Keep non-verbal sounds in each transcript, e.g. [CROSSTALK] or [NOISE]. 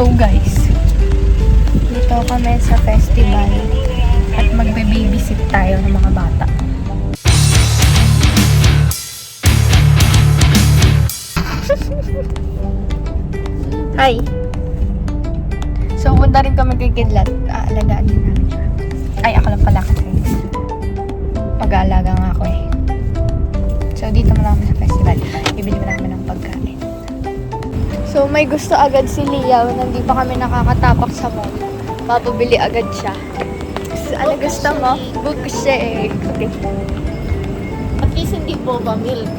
So guys, dito kami sa festival at magbe-babysit tayo ng mga bata. [LAUGHS] Hi! So, punta rin kami kay Kidlat. Aalagaan din namin siya. Ay, ako lang pala kasi. Pag-aalaga nga ako eh. So, dito mo lang kami sa festival. Bibili mo lang kami ng pagkain. So, may gusto agad si Liao na hindi pa kami nakakatapak sa mall. Papabili agad siya. So, ano gusto mo? Book shake. Okay. At least hindi boba milk.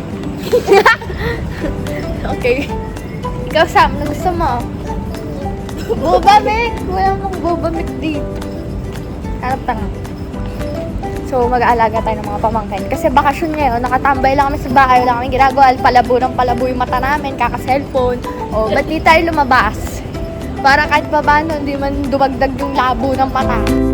[LAUGHS] Okay. Ikaw, Sam, ano gusto mo? Boba milk! Wala mong boba milk dito. Hanap tanga. So, mag-aalaga tayo ng mga pamangkin. Kasi bakasyon ngayon, nakatambay lang kami sa bahay, wala kami ginagawa. Palabo ng palabo yung mata namin, kaka-cellphone. O, ba't di tayo lumabas? Para kahit pa paano, hindi man dumagdag yung labo ng mata.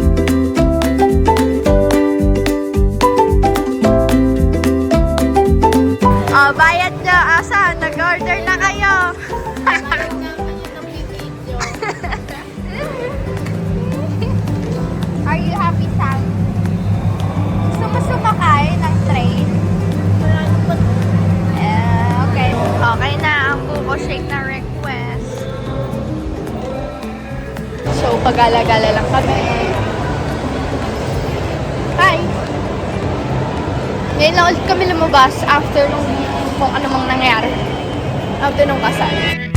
So, pag-alagala lang kami. Hi! Ngayon lang ulit kami lumabas after nung kung ano mang nangyari. After nung kasal.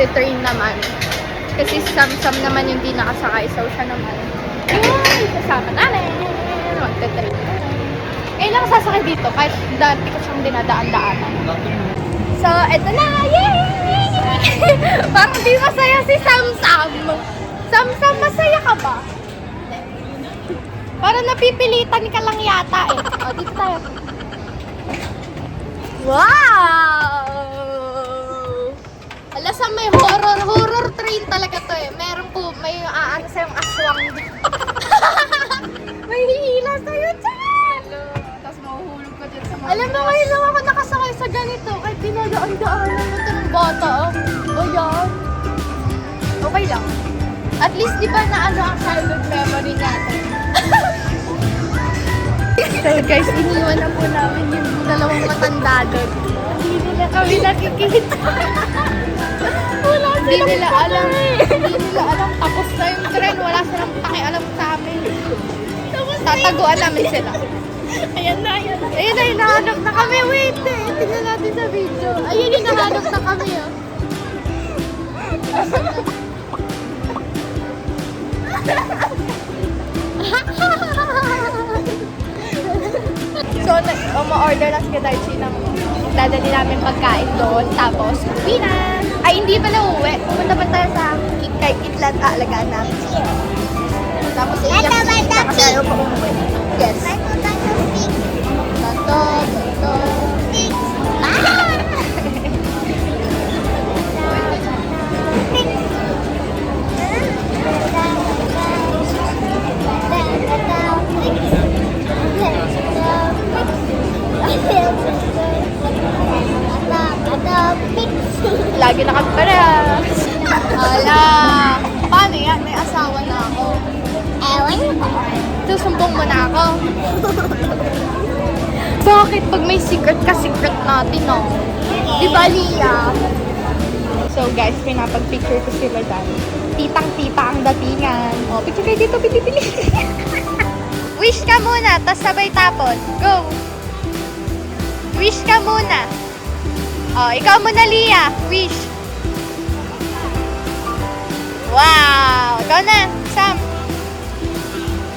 Magte-train naman. Kasi si Sam-Sam naman yung di nakasakay. So siya naman. Yay! Kasama namin! Magte-train. Ngayon lang sasakay dito kahit dati ko siyang dinadaan-daanan. So, eto na! Yay! [LAUGHS] Parang di masaya si Sam-Sam. Sam-Sam, masaya ka ba? Parang napipilitan ka lang yata eh. O, dito tayo. Wow! Sa may horror, horror train talaga to eh. Meron po, may aano sa yung aswang. [LAUGHS] may hihila sa'yo dyan! Tapos mahuhulog ka dyan sa mga... Alam mo, ngayon lang ako nakasakay sa ganito. Kahit dinadaan-daanan na ito ng bata. Oh. O yan. Okay lang. At least di ba na ano ang childhood memory natin? [LAUGHS] so guys, iniwan na po namin yung dalawang matanda doon. Hindi nila kami nakikita. [LAUGHS] Hindi nila alam. Hindi nila alam. Tapos na yung tren. Wala silang pakialam sa amin. Tataguan namin sila. Ayan na, ayan na. Ayun na, hinahanap na kami. Wait eh. Tingnan natin sa video. Ayun, hinahanap na kami oh. so, ma-order na si Kadarchi ng dadali namin pagkain doon. Tapos, uwi na. Kit- kay Kitlat aalagaan namin. Tapos, iiyak si Tita kasi ayaw pa umuwi. Yes. Tato, tato. Ah! Lagi na kami parehas. Ala. Paano yan? May asawa na ako. Susumbong mo na ako. [LAUGHS] Bakit pag may secret ka, secret natin, no? Di ba, Lia? So, guys, pinapag-picture ko sila dyan. Titang-tita ang datingan. O, picture kayo dito, pili-pili. Wish ka muna, tas sabay tapon. Go! Wish ka muna. O, ikaw muna, Lia. Wish. Wow! Ikaw na, Sam.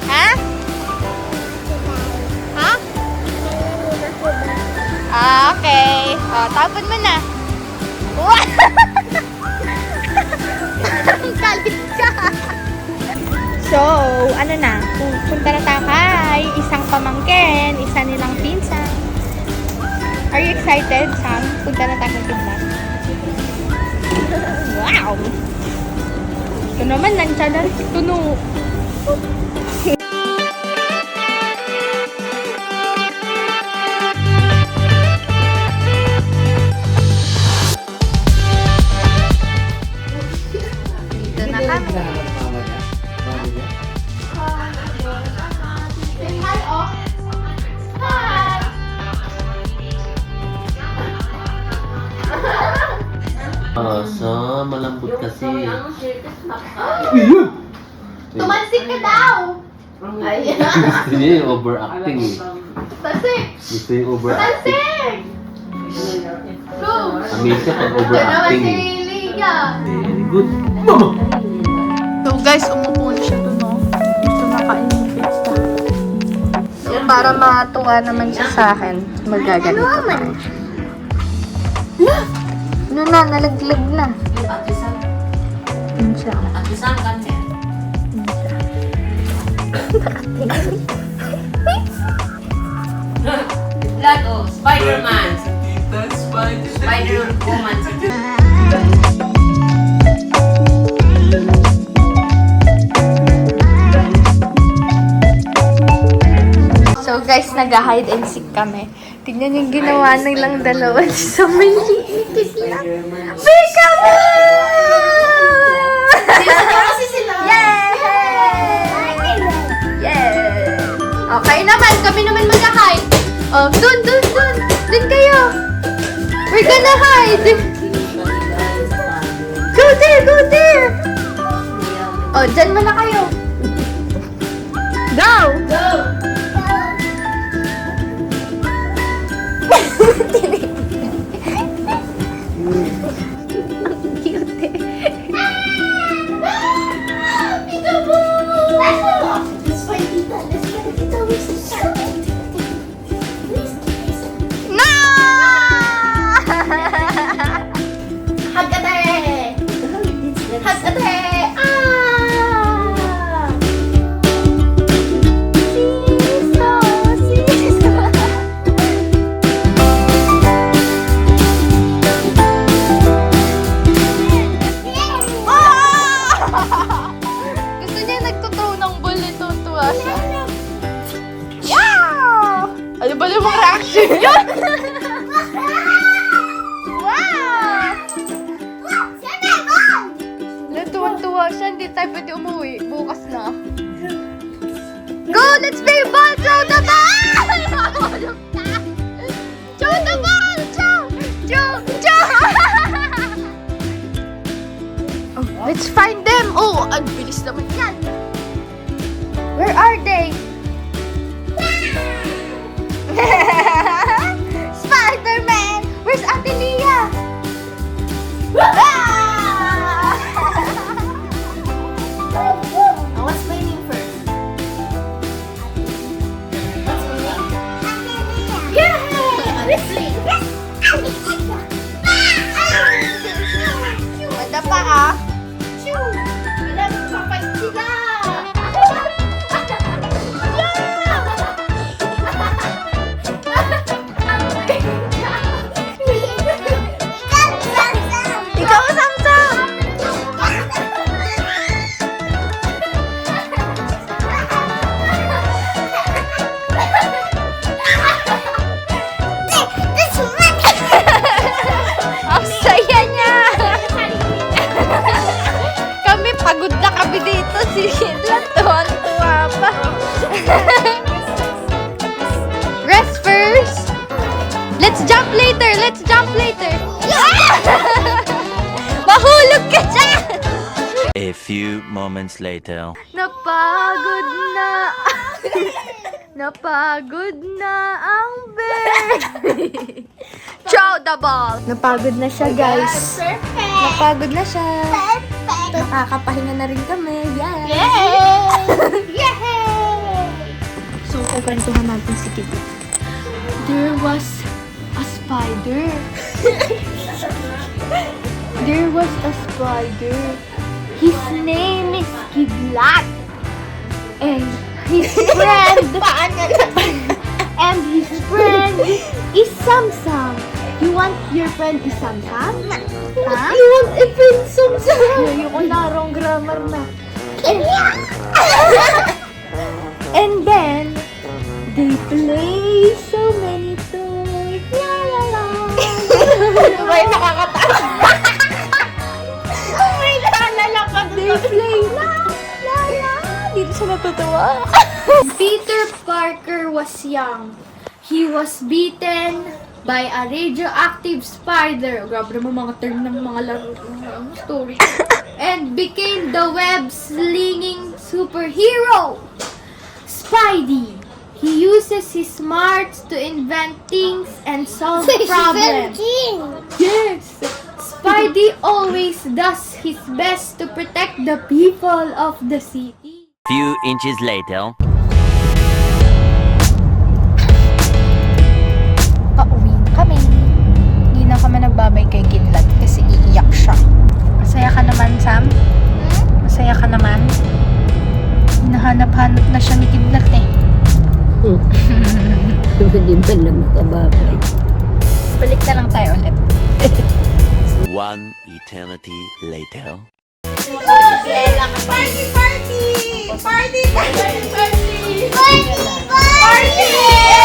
Ha? Ha? Ah, okay. O, tapon mo na. Wow! [LAUGHS] Galit ka. So, ano na, pu- punta na tayo kay isang pamangkin, isa nilang. Are you excited, Sam? Punta na tayo Kidlat. [LAUGHS] Wow! Ito naman, nandiyan na Tuno. Tumansik ka daw! Ayan. Gusto niya yung overacting eh. Tansik! Gusto yung overacting. Tansik! Go! Amazed siya pag overacting si eh. Liga. Very good. So guys, umupo na siya doon, no? Gusto na kainin pizza. So, para matuwa naman siya sa akin, magaganito pa. Ano na, nalaglag na. Yun siya. Yun siya. Lahat oh, Spider-Man. Spider-Woman. So guys, nag-hide and seek kami. Tignan yung ginawa nilang dalawa [LAUGHS] sa may liikit lang. Bika mo! Naman, kami naman mag-hide. Oh, dun, dun, dun. Dun kayo. We're gonna hide. Go there, go there. Oh, dyan muna kayo. Go! Go! Yeah! Ano ba yung reaction [LAUGHS] yun? wow! Natuwan-tuwa siya. Hindi tayo pwede umuwi. Bukas na. Go! Let's play ball! Throw the ball! Throw the ball! Throw! Throw! Throw! oh, [LAUGHS] let's find them! Oh, ang bilis naman yan! Where are they? Few moments later. Napagod na. [LAUGHS] Napagod na ang bear. [LAUGHS] Throw the ball. Napagod na siya, guys. Perfect. Napagod na siya. Perfect. Nakakapahinga na rin kami. Yes. Yay! [LAUGHS] Yay! So, kukwentuhan natin si Kitty. There was a spider. There was a spider. His name is Kidlat. And his friend [LAUGHS] [LAUGHS] and his friend is Samsam. You want your friend is Samsam? Ha? You want a friend Samsam? Ayoko na, wrong grammar na. [LAUGHS] And then, they play so many toys. La la la. May nakakatawa. Play la la la. Dito siya natutuwa. [LAUGHS] Peter Parker was young. He was beaten by a radioactive spider. Grabe naman mga term ng mga laro ng story. And became the web-slinging superhero. Spidey. He uses his smarts to invent things and solve problems. Yes! Spidey always does his best to protect the people of the city. Few inches later. Pauwi na kami. Hindi na kami nagbabay kay Kidlat kasi iiyak siya. Masaya ka naman, Sam? Masaya ka naman? Hinahanap-hanap na siya ni Kidlat eh. [LAUGHS] Hindi ba lang makababay? Balik na lang tayo ulit. [LAUGHS] One eternity later. Party, party! Party, party, party! Party! Party!